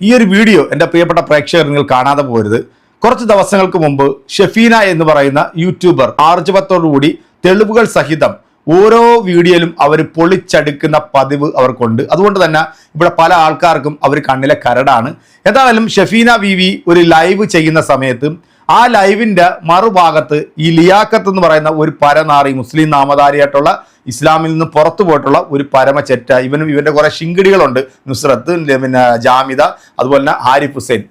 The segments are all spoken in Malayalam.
ഈ ഒരു വീഡിയോ എന്റെ പ്രിയപ്പെട്ട പ്രേക്ഷകർ നിങ്ങൾ കാണാതെ പോരുത് കുറച്ച് ദിവസങ്ങൾക്ക് മുമ്പ് ഷെഫീന എന്ന് പറയുന്ന യൂട്യൂബർ ആർജവത്തോടുകൂടി തെളിവുകൾ സഹിതം ഓരോ വീഡിയോയിലും അവർ പൊളിച്ചടുക്കുന്ന പതിവ് അവർക്കുണ്ട്. അതുകൊണ്ട് തന്നെ ഇവിടെ പല ആൾക്കാർക്കും അവർ കണ്ണിലെ കരടാണ്. എന്തായാലും ഷെഫീന വി ഒരു ലൈവ് ചെയ്യുന്ന സമയത്ത് ആ ലൈവിന്റെ മറുഭാഗത്ത് ഈ ലിയാക്കത്ത് എന്ന് പറയുന്ന ഒരു പരനാറി മുസ്ലിം നാമധാരിയായിട്ടുള്ള ഇസ്ലാമിൽ നിന്ന് പുറത്തു പോയിട്ടുള്ള ഒരു പരമചെറ്റ ഇവനും ഇവന്റെ കുറേ ശിങ്കിടികളുണ്ട്. നുസ്രത്ത് പിന്നെ ജാമിദ അതുപോലെ തന്നെ ആരിഫ് ഹുസൈൻ.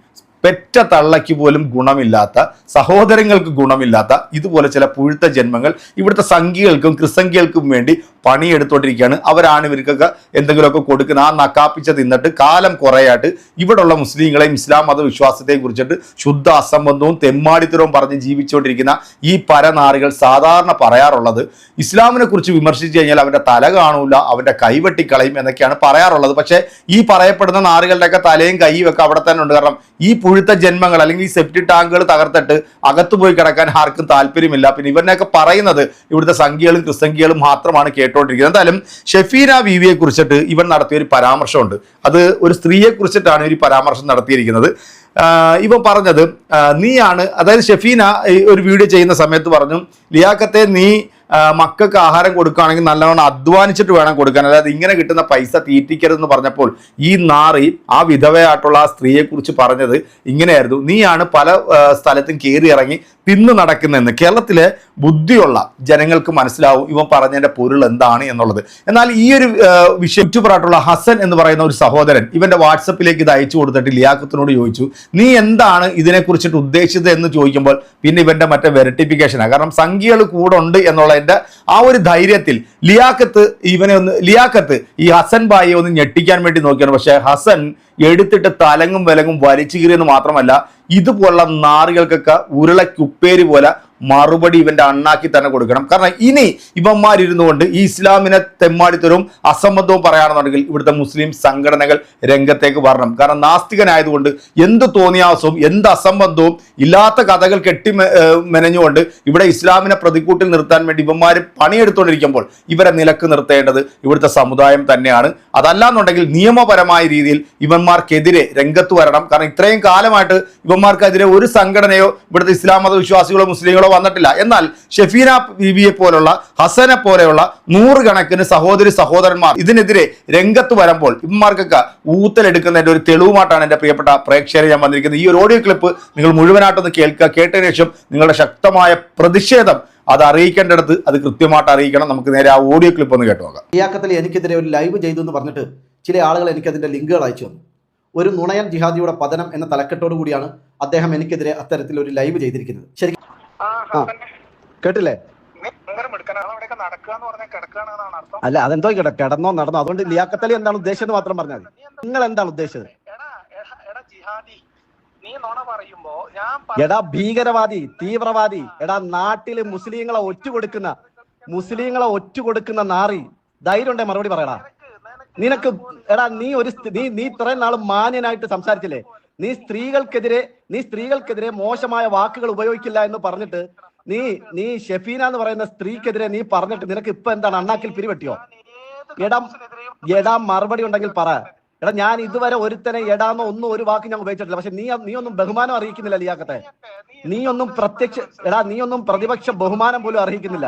പെറ്റ തള്ളയ്ക്ക് പോലും ഗുണമില്ലാത്ത സഹോദരങ്ങൾക്ക് ഗുണമില്ലാത്ത ഇതുപോലെ ചില പുഴുത്ത ജന്മങ്ങൾ ഇവിടുത്തെ സംഖ്യകൾക്കും ക്രിസംഖ്യകൾക്കും വേണ്ടി പണിയെടുത്തോണ്ടിരിക്കുകയാണ്. അവരാണ് ഇവർക്കൊക്കെ എന്തെങ്കിലുമൊക്കെ കൊടുക്കുന്ന ആ നക്കാപ്പിച്ച തിന്നിട്ട് കാലം കുറയായിട്ട് ഇവിടെയുള്ള മുസ്ലിങ്ങളെയും ഇസ്ലാം മത വിശ്വാസത്തെയും കുറിച്ചിട്ട് ശുദ്ധ അസംബന്ധവും തെമ്മാടിത്തരവും പറഞ്ഞ് ജീവിച്ചുകൊണ്ടിരിക്കുന്ന ഈ പരനാറികൾ സാധാരണ പറയാറുള്ളത്. ഇസ്ലാമിനെ കുറിച്ച് വിമർശിച്ചു കഴിഞ്ഞാൽ അവന്റെ തല കാണൂല അവന്റെ കൈവെട്ടിക്കളയും എന്നൊക്കെയാണ് പറയാറുള്ളത്. പക്ഷേ ഈ പറയപ്പെടുന്ന നാറുകളുടെയൊക്കെ തലയും കൈയും ഒക്കെ അവിടെ തന്നെ ഉണ്ട്. കാരണം ഈ പുഴുത്ത ജന്മങ്ങൾ അല്ലെങ്കിൽ ഈ സെപ്റ്റി ടാങ്കുകൾ തകർത്തിട്ട് അകത്തു പോയി കിടക്കാൻ ആർക്കും താല്പര്യമില്ല. പിന്നെ ഇവരിനെയൊക്കെ പറയുന്നത് ഇവിടുത്തെ സംഖ്യകളും ക്രിസ്സംഖ്യകളും മാത്രമാണ് കേട്ടുകൊണ്ടിരിക്കുന്നത് എന്തായാലും ഷെഫീന വിവിയെ കുറിച്ചിട്ട് ഇവൻ നടത്തിയ ഒരു പരാമർശമുണ്ട്. അത് ഒരു സ്ത്രീയെ കുറിച്ചിട്ടാണ് ഒരു പരാമർശം നടത്തിയിരിക്കുന്നത്. ഇവ ഇവൻ പറഞ്ഞത് നീയാണ് അതായത് ഷെഫീന ഒരു വീഡിയോ ചെയ്യുന്ന സമയത്ത് പറഞ്ഞു ലിയാക്കത്തെ നീ മക്കൾക്ക് ആഹാരം കൊടുക്കുകയാണെങ്കിൽ നല്ലവണ്ണം അധ്വാനിച്ചിട്ട് വേണം കൊടുക്കാൻ. അതായത് ഇങ്ങനെ കിട്ടുന്ന പൈസ തീറ്റിക്കരുതെന്ന് പറഞ്ഞപ്പോൾ ഈ നാറി ആ വിധവയായിട്ടുള്ള ആ സ്ത്രീയെക്കുറിച്ച് പറഞ്ഞത് ഇങ്ങനെയായിരുന്നു. നീയാണ് പല സ്ഥലത്തും കയറി ഇറങ്ങി തിന്നു നടക്കുന്നതെന്ന് കേരളത്തിലെ ബുദ്ധിയുള്ള ജനങ്ങൾക്ക് മനസ്സിലാവും ഇവൻ പറഞ്ഞതിന്റെ പൊരുൾ എന്താണ് എന്നുള്ളത്. എന്നാൽ ഈ ഒരു വിഷയം യൂട്യൂബറായിട്ടുള്ള ഹസൻ എന്ന് പറയുന്ന ഒരു സഹോദരൻ ഇവന്റെ വാട്സപ്പിലേക്ക് ഇത് അയച്ചു കൊടുത്തിട്ട് ലിയാക്കത്തിനോട് ചോദിച്ചു നീ എന്താണ് ഇതിനെക്കുറിച്ചിട്ട് ഉദ്ദേശിച്ചത്? എന്ന് ചോദിക്കുമ്പോൾ പിന്നെ ഇവന്റെ മറ്റേ വെരിട്ടിഫിക്കേഷനാണ് കാരണം സംഖ്യകൾ കൂടെ ഉണ്ട് എന്നുള്ളതിന്റെ ആ ഒരു ധൈര്യത്തിൽ ലിയാക്കത്ത് ഇവനെ ഒന്ന് ലിയാക്കത്ത് ഈ ഹസൻ ബായിയെ ഒന്ന് ഞെട്ടിക്കാൻ വേണ്ടി നോക്കിയാണ്. പക്ഷേ ഹസൻ എടുത്തിട്ട് തലങ്ങും വിലങ്ങും വലിച്ചു കീറിയെന്ന് മാത്രമല്ല ഇതുപോലുള്ള നാറുകൾക്കൊക്കെ ഉരുളക്കുപ്പേരി പോലെ മറുപടി ഇവന്റെ അണ്ണാക്കി തന്നെ കൊടുക്കണം. കാരണം ഇനി ഇവന്മാരിരുന്നു കൊണ്ട് ഈ ഇസ്ലാമിനെ തെമ്മാടിത്തരവും അസംബന്ധവും പറയുകയാണെന്നുണ്ടെങ്കിൽ ഇവിടുത്തെ മുസ്ലിം സംഘടനകൾ രംഗത്തേക്ക് വരണം. കാരണം നാസ്തികനായതുകൊണ്ട് എന്ത് തോന്നിയാസവും എന്ത് അസംബന്ധവും ഇല്ലാത്ത കഥകൾ കെട്ടി മെനഞ്ഞുകൊണ്ട് ഇവിടെ ഇസ്ലാമിനെ പ്രതിക്കൂട്ടിൽ നിർത്താൻ വേണ്ടി ഇവന്മാർ പണിയെടുത്തുകൊണ്ടിരിക്കുമ്പോൾ ഇവരെ നിലയ്ക്ക് നിർത്തേണ്ടത് ഇവിടുത്തെ സമുദായം തന്നെയാണ്. അതല്ലാന്നുണ്ടെങ്കിൽ നിയമപരമായ രീതിയിൽ ഇവന്മാർക്കെതിരെ രംഗത്ത് വരണം. കാരണം ഇത്രയും കാലമായിട്ട് ഇവന്മാർക്കെതിരെ ഒരു സംഘടനയോ ഇവിടുത്തെ ഇസ്ലാം മത വിശ്വാസികളോ മുസ്ലിങ്ങളോ വന്നിട്ടില്ല. എന്നാൽ ഷെഫീന ബിബിയെ പോലുള്ള ഹസനെ പോലെയുള്ള നൂറുകണക്കിന് സഹോദരി സഹോദരന്മാർ ഇതിനെതിരെ രംഗത്ത് വരുമ്പോൾ ഇവന്മാർക്കൊക്കെ ഊത്തലെടുക്കുന്നതിന്റെ ഒരു തെളിവുമായിട്ടാണ് എന്റെ പ്രിയപ്പെട്ട പ്രേക്ഷകരെ ഞാൻ വന്നിരിക്കുന്നത്. ഈ ഒരു ഓഡിയോ ക്ലിപ്പ് നിങ്ങൾ മുഴുവനായിട്ടൊന്ന് കേൾക്കുക. കേട്ടതിന് ശേഷം നിങ്ങളുടെ ശക്തമായ പ്രതിഷേധം അത് അറിയിക്കേണ്ടടുത്ത് അത് കൃത്യമായിട്ട് അറിയിക്കണം. നമുക്ക് നേരെ ആ ഓഡിയോ ക്ലിപ്പ് ഒന്ന് കേട്ടു നോക്കാം. ഇയാക്കത്തിൽ എനിക്കെതിരെ ഒരു ലൈവ് ചെയ്തു എന്ന് പറഞ്ഞിട്ട് ചില ആളുകൾ എനിക്ക് അതിന്റെ ലിങ്കുകൾ അയച്ചു തന്നു. ഒരു നുണയൻ ജിഹാദിയുടെ പതനം എന്ന തലക്കെട്ടോടു കൂടിയാണ് അദ്ദേഹം എനിക്കെതിരെ അത്തരത്തിൽ ഒരു ലൈവ് ചെയ്തിരിക്കുന്നത്. ശരി കേട്ടില്ലേ. അല്ല അതെന്തോ കിട കിടന്നോ നടന്നോ. അതുകൊണ്ട് ലിയാക്കത്തലി എന്താണ് ഉദ്ദേശിച്ചത് മാത്രം പറഞ്ഞാൽ നിങ്ങൾ എന്താണ് ഉദ്ദേശിച്ചത്? എടാ, ഭീകരവാദി തീവ്രവാദി എടാ നാട്ടിൽ മുസ്ലിങ്ങളെ ഒറ്റുകൊടുക്കുന്ന മുസ്ലിങ്ങളെ ഒറ്റുകൊടുക്കുന്ന നാറി ധൈര്യം ഉണ്ടേ മറുപടി പറയടാ. നിനക്ക് എടാ നീ ഒരു നീ നീ ഇത്രയും നാൾ മാന്യനായിട്ട് സംസാരിച്ചില്ലേ? നീ സ്ത്രീകൾക്കെതിരെ നീ സ്ത്രീകൾക്കെതിരെ മോശമായ വാക്കുകൾ ഉപയോഗിക്കില്ല എന്ന് പറഞ്ഞിട്ട് നീ നീ ഷെഫീന എന്ന് പറയുന്ന സ്ത്രീക്കെതിരെ നീ പറഞ്ഞിട്ട് നിനക്ക് ഇപ്പൊ എന്താണ് അണ്ണാക്കിൽ പിരിവെട്ടിയോ? എടാം എടാ മറുപടി ഉണ്ടെങ്കിൽ പറ. എടാ ഞാൻ ഇതുവരെ ഒരുത്തനെ എടാന്നോ ഒന്നും ഒരു വാക്ക് ഞാൻ ഉപയോഗിച്ചിട്ടില്ല. പക്ഷെ നീ നീ ഒന്നും ബഹുമാനം അറിയിക്കുന്നില്ല ലിയാക്കത്തെ. നീ ഒന്നും പ്രത്യക്ഷ എടാ നീ ഒന്നും പ്രതിപക്ഷ ബഹുമാനം പോലും അറിയിക്കുന്നില്ല.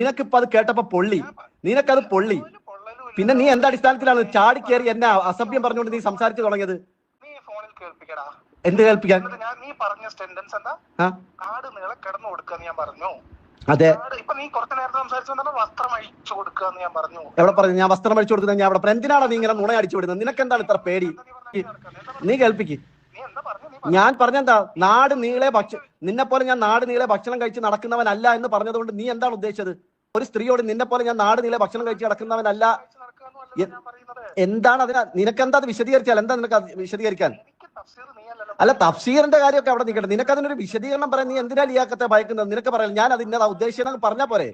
നിനക്കിപ്പോ അത് കേട്ടപ്പോ പൊള്ളി. നിനക്കത് പൊള്ളി. പിന്നെ നീ എന്താ അടിസ്ഥാനത്തിലാണ് ചാടി കയറി എന്നെ അസഭ്യം പറഞ്ഞുകൊണ്ട് നീ സംസാരിച്ചു തുടങ്ങിയത്? കേൾപ്പിക്കടാ. എന്ത് കേൾപ്പിക്കാൻ? ഞാൻ നീ പറഞ്ഞ സെന്റൻസ് എന്താ? കാട് നാട് നീളെ കിടന്നു കൊടുക്കുക ഞാൻ പറഞ്ഞു. അതെ. ഇപ്പൊ നീ കുറച്ച് നേരത്തെ സംസാരിച്ചു വസ്ത്രം അഴിച്ചു കൊടുക്കുക എന്ന് ഞാൻ പറഞ്ഞു. എവിടെ പറഞ്ഞു? ഞാൻ വസ്ത്രം അഴിച്ചു കൊടുക്കുന്നത് ഞാൻ അവിടെ. എന്തിനാണ് നീ ഇങ്ങനെ നുണ അടിച്ചു വിടുന്നത്? നിനക്ക് എന്താണ് ഇത്ര പേടി? നീ കേൾപ്പിക്ക്. ഞാൻ പറഞ്ഞെന്താ? നാട് നീളെ ഭക്ഷ നിന്നെ പോലെ ഞാൻ നാട് നീളെ ഭക്ഷണം കഴിച്ച് നടക്കുന്നവനല്ല എന്ന് പറഞ്ഞതുകൊണ്ട് നീ എന്താണ് ഉദ്ദേശിച്ചത്? ഒരു സ്ത്രീയോട് നിന്നെ പോലെ ഞാൻ നാട് നീളെ ഭക്ഷണം കഴിച്ച് നടക്കുന്നവനല്ല. എന്താണ് അതിനാ നിനക്കെന്താ അത് വിശദീകരിച്ചാൽ? എന്താ നിനക്ക് വിശദീകരിക്കാൻ? അല്ല തഫ്സീറിന്റെ കാര്യമൊക്കെ അവിടെ നിൽക്കട്ടെ നിനക്ക് അതിനൊരു വിശദീകരണം പറയാൻ നീ എന്തിനാ ലിയാക്കത്തെ ഭയക്കുന്നത്? നിനക്ക് പറയാം ഞാൻ അത് ഇന്നതാ ഉദ്ദേശിച്ചതെന്ന് പറഞ്ഞാ പോരെ.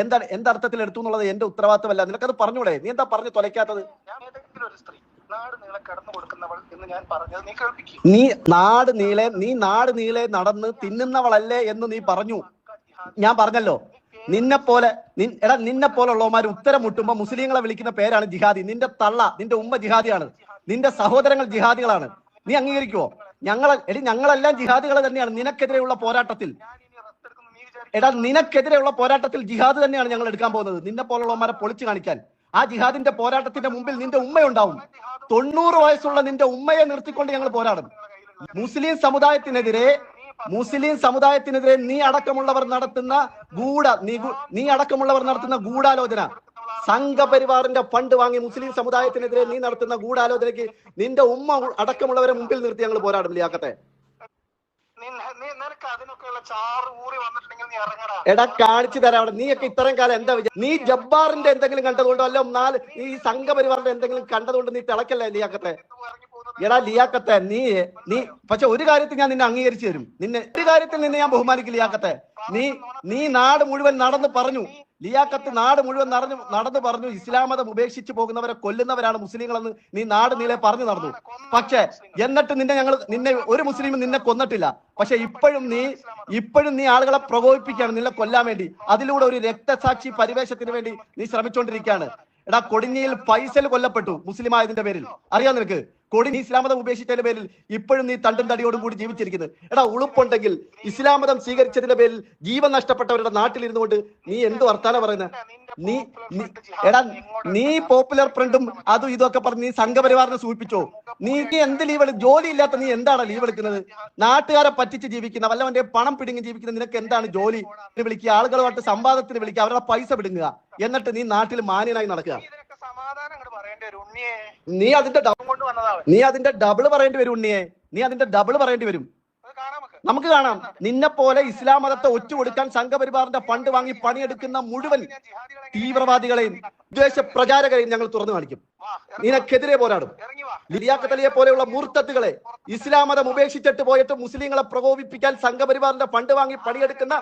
എന്താ എന്താണ് എന്തർത്ഥത്തിൽ എടുത്തു എന്നുള്ളത് എന്റെ ഉത്തരവാദിത്തമല്ല നിനക്കത് പറഞ്ഞൂടെ? നീ എന്താ പറഞ്ഞു തൊലയ്ക്കാത്തത്? നീ നാട് നീളെ നീ നാട് നീളെ നടന്ന് തിന്നുന്നവളല്ലേ എന്ന് നീ പറഞ്ഞു. ഞാൻ പറഞ്ഞല്ലോ. നിന്നെ പോലെ എടാ നിന്നെ പോലുള്ളവന്മാർ ഉത്തരം മുട്ടുമ്പോ മുസ്ലിങ്ങളെ വിളിക്കുന്ന പേരാണ് ജിഹാദി. നിന്റെ തള്ള നിന്റെ ഉമ്മ ജിഹാദിയാണ്. നിന്റെ സഹോദരങ്ങൾ ജിഹാദികളാണ്. നീ അംഗീകരിക്കുവോ? ഞങ്ങൾ എടി ഞങ്ങളെല്ലാം ജിഹാദികൾ തന്നെയാണ്. നിനക്കെതിരെയുള്ള പോരാട്ടത്തിൽ. എടാ നിനക്കെതിരെയുള്ള പോരാട്ടത്തിൽ ജിഹാദ് തന്നെയാണ് ഞങ്ങൾ എടുക്കാൻ പോകുന്നത്. നിന്നെ പോലുള്ളവന്മാരെ പൊളിച്ചു കാണിക്കാൻ. ആ ജിഹാദിന്റെ പോരാട്ടത്തിന്റെ മുമ്പിൽ നിന്റെ ഉമ്മയുണ്ടാവും. തൊണ്ണൂറ് വയസ്സുള്ള നിന്റെ ഉമ്മയെ നിർത്തിക്കൊണ്ട് ഞങ്ങൾ പോരാടും. മുസ്ലിം സമുദായത്തിനെതിരെ മുസ്ലിം സമുദായത്തിനെതിരെ നീ അടക്കമുള്ളവർ നടത്തുന്ന ഗൂഢ നീ അടക്കമുള്ളവർ നടത്തുന്ന ഗൂഢാലോചന. സംഘപരിവാറിന്റെ ഫണ്ട് വാങ്ങി മുസ്ലിം സമുദായത്തിനെതിരെ നീ നടത്തുന്ന ഗൂഢാലോചനയ്ക്ക് നിന്റെ ഉമ്മ അടക്കമുള്ളവരെ മുമ്പിൽ നിർത്തി ഞങ്ങൾ പോരാടും ലിയാക്കത്തെ എടാ കാണിച്ചു തരാം അവിടെ. നീയൊക്കെ ഇത്രയും കാലം എന്താ വിചാരം നീ ജബ്ബാറിന്റെ എന്തെങ്കിലും കണ്ടതുകൊണ്ടോ? അല്ല നാല് ഈ സംഘപരിവാറിന്റെ എന്തെങ്കിലും കണ്ടതുകൊണ്ട് നീ തിളക്കല്ലേ ലിയാക്കത്തെ എടാ ലിയാക്കത്തെ നീ നീ പക്ഷെ ഒരു കാര്യത്തിൽ ഞാൻ നിന്നെ അംഗീകരിച്ചു തരും. നിന്നെ ഒരു കാര്യത്തിൽ നിന്നെ ഞാൻ ബഹുമാനിക്കും ലിയാക്കത്തെ നീ നീ നാട് മുഴുവൻ നടന്ന് പറഞ്ഞു. ലിയാക്കത്ത് നാട് മുഴുവൻ നടന്നു നടന്നു പറഞ്ഞു ഇസ്ലാം മതം ഉപേക്ഷിച്ച് പോകുന്നവരെ കൊല്ലുന്നവരാണ് മുസ്ലിങ്ങളെന്ന് നീ നാട് നീളെ പറഞ്ഞു നടന്നു. പക്ഷെ എന്നിട്ട് നിന്നെ ഞങ്ങൾ നിന്നെ ഒരു മുസ്ലിം നിന്നെ കൊന്നിട്ടില്ല. പക്ഷെ ഇപ്പോഴും നീ ഇപ്പോഴും നീ ആളുകളെ പ്രകോപിപ്പിക്കുകയാണ് നിന്നെ കൊല്ലാൻ വേണ്ടി. അതിലൂടെ ഒരു രക്തസാക്ഷി പരിവേഷത്തിന് വേണ്ടി നീ ശ്രമിച്ചുകൊണ്ടിരിക്കുകയാണ് എടാ കൊടിഞ്ഞിയിൽ ഫൈസൽ കൊല്ലപ്പെട്ടു മുസ്ലിം ആയതിന്റെ പേരിൽ. അറിയാം നിനക്ക്? കൊടിഞ്ഞി നീ മതം ഉപേക്ഷിച്ചതിന്റെ പേരിൽ ഇപ്പോഴും നീ തണ്ടും തടിയോടും കൂടി ജീവിച്ചിരിക്കുന്നത് എടാ ഉളുപ്പുണ്ടെങ്കിൽ ഇസ്ലാം മതം സ്വീകരിച്ചതിന്റെ പേരിൽ ജീവൻ നഷ്ടപ്പെട്ടവരുടെ നാട്ടിൽ ഇരുന്നുകൊണ്ട് നീ എന്ത് വർത്താനം പറയുന്നത് നീ എടാ നീ പോപ്പുലർ ഫ്രണ്ടും അതും ഇതൊക്കെ പറഞ്ഞ് നീ സംഘപരിവാറിനെ സൂചിപ്പിച്ചോ? നീ നീ എന്ത് ലീവ് ജോലി ഇല്ലാത്ത നീ എന്താണ് ലീവ് എടുക്കുന്നത്? നാട്ടുകാരെ പറ്റിച്ച് ജീവിക്കുന്ന വല്ലവന്റെ പണം പിടുങ്ങി ജീവിക്കുന്ന നിനക്ക് എന്താണ് ജോലി? വിളിക്കുക ആളുകളുമായിട്ട് സംവാദത്തിന് വിളിക്കുക അവരുടെ പൈസ പിടുങ്ങുക എന്നിട്ട് നീ നാട്ടിൽ മാന്യനായി നടക്കുക നീ ഇതിനൊക്കെ സമാധാനം അങ്ങോട്ട് പറയേണ്ടി വരും ഉണ്ണിയെ നീ അതിന്റെ നീ അതിന്റെ ഡബിൾ പറയേണ്ടി വരും ഉണ്ണിയെ. നീ അതിന്റെ ഡബിൾ പറയേണ്ടി വരും. നമുക്ക്. കാണാം. നിന്നെ പോലെ ഇസ്ലാം മതത്തെ ഒറ്റുകൊടുക്കാൻ സംഘപരിവാറിന്റെ ഫണ്ട് വാങ്ങി പണിയെടുക്കുന്ന മുഴുവൻ തീവ്രവാദികളെയും ദ്വേഷ പ്രചാരകരെയും ഞങ്ങൾ തുറന്നു കാണിക്കും. നിനക്കെതിരെ പോരാടും. ലിയാക്കത്തലിയെ പോലെയുള്ള മൂർത്തത്തുകളെ ഇസ്ലാം മതം ഉപേക്ഷിച്ചിട്ട് പോയിട്ട് മുസ്ലിങ്ങളെ പ്രകോപിപ്പിക്കാൻ സംഘപരിവാറിന്റെ ഫണ്ട് വാങ്ങി പണിയെടുക്കുന്ന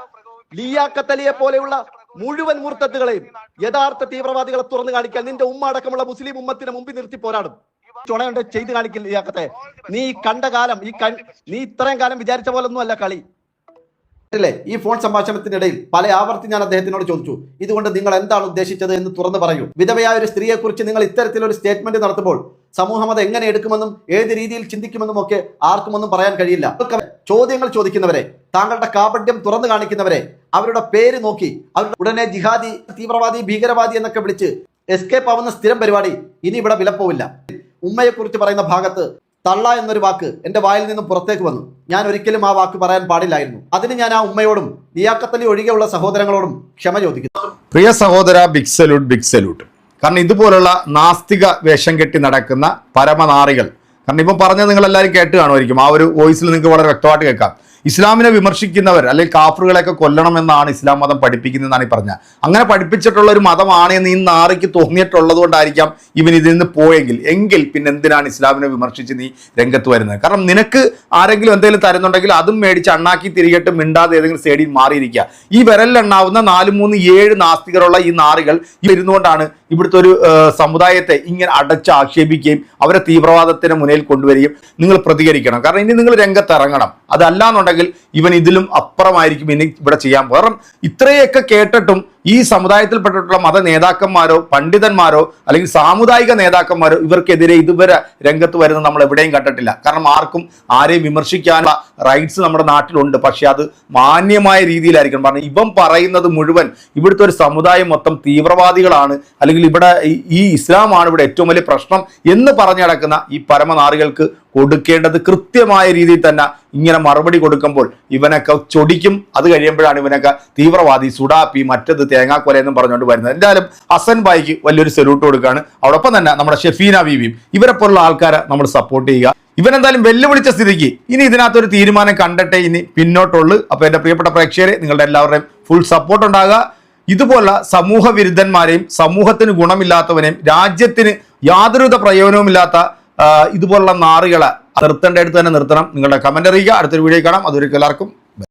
ലിയാക്കത്തലിയെ പോലെയുള്ള മുഴുവൻ മൂർത്തത്തുകളെയും യഥാർത്ഥ തീവ്രവാദികളെ തുറന്നു കാണിക്കാൻ നിന്റെ ഉമ്മ അടക്കമുള്ള മുസ്ലിം ഉമ്മത്തിനെ മുമ്പിൽ നിർത്തി പോരാടും. ചുണയുണ്ട് ചെയ്തു കാണിക്കില്ല ലിയാക്കത്തെ നീ കണ്ട കാലം ഈ നീ ഇത്രയും കാലം വിചാരിച്ച പോലൊന്നും അല്ല കളി. അല്ലേ ഈ ഫോൺ സംഭാഷണത്തിനിടയിൽ പല ആവർത്തി ഞാൻ അദ്ദേഹത്തിനോട് ചോദിച്ചു. ഇതുകൊണ്ട് നിങ്ങൾ എന്താണ് ഉദ്ദേശിച്ചത് എന്ന് തുറന്നു പറയൂ. വിധവയായ ഒരു സ്ത്രീയെ കുറിച്ച് നിങ്ങൾ ഇത്തരത്തിലൊരു സ്റ്റേറ്റ്മെന്റ് നടത്തുമ്പോൾ സമൂഹം അത് എങ്ങനെ എടുക്കുമെന്നും ഏത് രീതിയിൽ ചിന്തിക്കുമെന്നും ഒക്കെ ആർക്കുമൊന്നും പറയാൻ കഴിയില്ല. ചോദ്യങ്ങൾ ചോദിക്കുന്നവരെ താങ്കളുടെ കാപട്യം തുറന്നു കാണിക്കുന്നവരെ അവരുടെ പേര് നോക്കി അവരുടെ ഉടനെ ജിഹാദി തീവ്രവാദി ഭീകരവാദി എന്നൊക്കെ വിളിച്ച് എസ്കേപ്പ് ആവുന്ന സ്ഥിരം പരിപാടി ഇനി ഇവിടെ വിലപ്പോവില്ല. ഉമ്മയെക്കുറിച്ച് പറയുന്ന ഭാഗത്ത് തള്ള എന്നൊരു വാക്ക് എന്റെ വായിൽ നിന്നും പുറത്തേക്ക് വന്നു. ഞാൻ ഒരിക്കലും ആ വാക്ക് പറയാൻ പാടില്ലായിരുന്നു. അതിന് ഞാൻ ആ ഉമ്മയോടും ലിയാക്കത്തലി ഒഴികെയുള്ള സഹോദരങ്ങളോടും ക്ഷമ ചോദിക്കുന്നു. പ്രിയ സഹോദര ബിഗ് സല്യൂട്ട് ബിഗ് സല്യൂട്ട് കാരണം ഇതുപോലുള്ള നാസ്തിക വേഷം കെട്ടി നടക്കുന്ന പരമനാറികൾ. കാരണം ഇപ്പം പറഞ്ഞത് നിങ്ങൾ എല്ലാവരും കേട്ട് കാണുമായിരിക്കും. ആ ഒരു വോയിസിൽ നിങ്ങൾക്ക് വളരെ വ്യക്തമായിട്ട് കേൾക്കാം. ഇസ്ലാമിനെ വിമർശിക്കുന്നവർ അല്ലെങ്കിൽ കാഫറുകളെയൊക്കെ കൊല്ലണമെന്നാണ് ഇസ്ലാം മതം പഠിപ്പിക്കുന്നതെന്നാണ് ഈ പറഞ്ഞത്. അങ്ങനെ പഠിപ്പിച്ചിട്ടുള്ള ഒരു മതമാണ് എന്ന് ഈ നാറിക്ക് തോന്നിയിട്ടുള്ളത് കൊണ്ടായിരിക്കാം ഇവൻ ഇതിൽ നിന്ന് പോയെങ്കിൽ. എങ്കിൽ പിന്നെ എന്തിനാണ് ഇസ്ലാമിനെ വിമർശിച്ച് നീ രംഗത്ത് വരുന്നത്? കാരണം നിനക്ക് ആരെങ്കിലും എന്തെങ്കിലും തരുന്നുണ്ടെങ്കിൽ അതും മേടിച്ച് അണ്ണാക്കി തിരികെട്ട് മിണ്ടാതെ ഏതെങ്കിലും സൈഡിൽ മാറിയിരിക്കുക. ഈ വിരലിലെണ്ണാവുന്ന നാല് മൂന്ന് ഏഴ് നാസ്തികരുള്ള ഈ നാറികൾ ഇരുന്നുകൊണ്ടാണ് ഇവിടുത്തെ ഒരു സമുദായത്തെ ഇങ്ങനെ അടച്ച് ആക്ഷേപിക്കുകയും അവരെ തീവ്രവാദത്തിന് മുന്നിൽ കൊണ്ടുവരികയും നിങ്ങൾ പ്രതികരിക്കണം. കാരണം ഇനി നിങ്ങൾ രംഗത്ത് ഇറങ്ങണം അതല്ലാന്നുണ്ടെങ്കിൽ ഇവൻ ഇതിലും അപ്പുറമായിരിക്കും ഇനി ഇവിടെ ചെയ്യാൻ. കാരണം ഇത്രയൊക്കെ കേട്ടിട്ടും ഈ സമുദായത്തിൽപ്പെട്ടിട്ടുള്ള മത നേതാക്കന്മാരോ പണ്ഡിതന്മാരോ അല്ലെങ്കിൽ സാമുദായിക നേതാക്കന്മാരോ ഇവർക്കെതിരെ ഇതുവരെ രംഗത്ത് വരുന്നത് നമ്മൾ എവിടെയും കണ്ടിട്ടില്ല. കാരണം ആർക്കും ആരെയും വിമർശിക്കാനുള്ള റൈറ്റ്സ് നമ്മുടെ നാട്ടിലുണ്ട്. പക്ഷെ അത് മാന്യമായ രീതിയിലായിരിക്കണം. കാരണം ഇവൻ പറയുന്നത് മുഴുവൻ ഇവിടുത്തെ ഒരു സമുദായം മൊത്തം തീവ്രവാദികളാണ്. അല്ലെങ്കിൽ ഇവിടെ ഈ- ഇസ്ലാമാണ് ഇവിടെ ഏറ്റവും വലിയ പ്രശ്നം എന്ന് പറഞ്ഞു നടക്കുന്ന ഈ പരമനാറികൾക്ക് കൊടുക്കേണ്ടത് കൃത്യമായ രീതിയിൽ തന്നെ ഇങ്ങനെ മറുപടി കൊടുക്കുമ്പോൾ ഇവനൊക്കെ ചൊടിക്കും. അത് കഴിയുമ്പോഴാണ് ഇവനൊക്കെ തീവ്രവാദി സുഡാപ്പി മറ്റത് തേങ്ങാക്കൊല എന്നും പറഞ്ഞുകൊണ്ട് വരുന്നത്. എന്തായാലും ഹസൻ ബായിക്ക് വലിയൊരു സെല്യൂട്ട് കൊടുക്കുകയാണ്. അതോടൊപ്പം തന്നെ നമ്മുടെ ഷെഫീന ബീവിയും ഇവരെ പോലുള്ള ആൾക്കാരെ നമ്മൾ സപ്പോർട്ട് ചെയ്യുക. ഇവനെന്തായാലും വെല്ലുവിളിച്ച സ്ഥിതിക്ക് ഇനി ഇതിനകത്തൊരു തീരുമാനം കണ്ടിട്ടേ ഇനി പിന്നോട്ടുള്ളൂ. അപ്പോൾ എന്റെ പ്രിയപ്പെട്ട പ്രേക്ഷകരെ നിങ്ങളുടെ എല്ലാവരുടെയും ഫുൾ സപ്പോർട്ട് ഉണ്ടാകുക. ഇതുപോലുള്ള സമൂഹ വിരുദ്ധന്മാരെയും സമൂഹത്തിന് ഗുണമില്ലാത്തവനെയും രാജ്യത്തിന് യാതൊരുവിധ പ്രയോജനവുമില്ലാത്ത ഇതുപോലുള്ള നാറുകളെ നിർത്തേണ്ട അടുത്ത് തന്നെ നിർത്തണം. നിങ്ങളുടെ കമന്റ് അറിയിക്കുക. അടുത്തൊരു വീഡിയോ കാണാം. അതൊരു എല്ലാവർക്കും